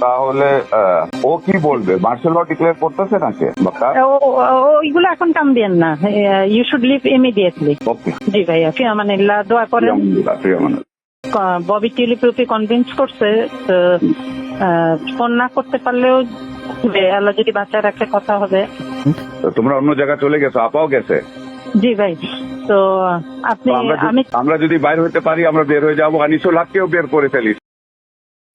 তাহলে ও কি বলবে? মার্শাল ল ডিক্লেয়ার করতেছে না সে বাক্কা ও- ও- ও- ওইগুলো এখন কাম দিয়েন না ইউ শুড লিভ ইমিডিয়েটলি জি ভাইয়া ফিয়ামানিল্লাহ দোয়া করেন। ববি টিলিপ্রতি কনভিন্স করছে ফোন না করতে পারলেও আল্লাহ যদি বাচ্চা রাখে কথা হবে। তো তোমরা অন্য জায়গায় চলে গেছো আপাও গেছে? জি ভাই তো আপনি আমরা যদি- আমি আমরা যদি বাইরে হইতে পারি আমরা বের হয়ে যাব আনিসুল হককেও বের করে ফেলি।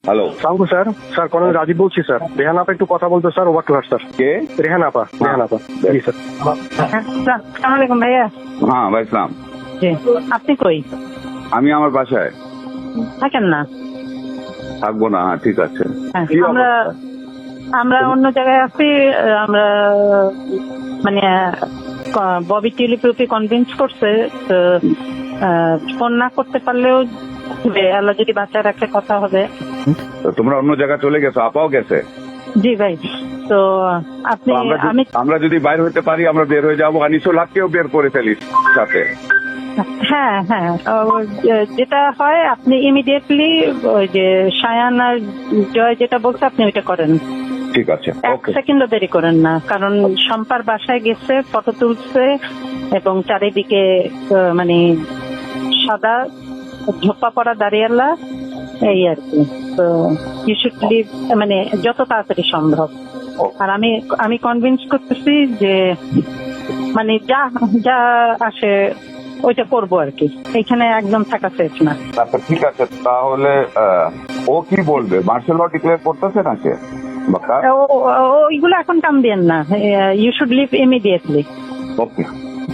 হ্যালো সালামু স্যার। স্যার কর্নেল রাজীব বলছি স্যার। রেহান আপা একটু কথা বলতো sir. Over to her sir কে? রেহান আপা রেহান আপা। জি স্যার। আসসালামু আলাইকুম ভাইয়া। হ্যাঁ ভাই ইসলাম জি। আপনি কই? আমি আমার বাসায়। থাকেন না? থাকব না হ্যাঁ ঠিক আছে। হ্যাঁ, আমরা আমরা অন্য জায়গায় আছি আমরা মানে ববি টিলিপ্রতি কনভিন্স করছে তো, আহ, ফোন না করতে পারলেও। আল্লাহ যদি বাচ্চা রাখে কথা হবে। তো তোমরা অন্য জায়গায় চলে গেছো আপাও গেছে। জি ভাই তো আপনি আমরা যদি- আমি আমরা যদি বাইরে হইতে পারি আমরা বের হয়ে যাব। আনিসুল হককেও বের করে ফেলি সাথে। হ্যাঁ হ্যাঁ। যেটা হয় আপনি ইমিডিয়েটলি ওই যে সায়ান আর জয় যেটা বলছে আপনি ওইটা করেন। ঠিক আছে এক সেকেন্ডও দেরি করেন না কারণ শম্পার বাসায় গেছে ফটো তুলছে এবং চারিদিকে মানে সাদা ঝোপা পড়া দাঁড়িয়ালা এই আর কি। তো ইউ শুড লিভ মানে যত তাড়াতাড়ি সম্ভব। আর আমি আমি কনভিন্স করতেছি যে মানে যা যা আসে ওইটা করব আর কি। এখানে একদম থাকা সেফ না। আচ্ছা ঠিক আছে। তাহলে ও কি বলবে? মার্শাল ল ডিক্লেয়ার করতেছে না সে বাক্কা ও- ও- ও- ওইগুলো এখন কাম দিয়েন না। You should leave immediately okay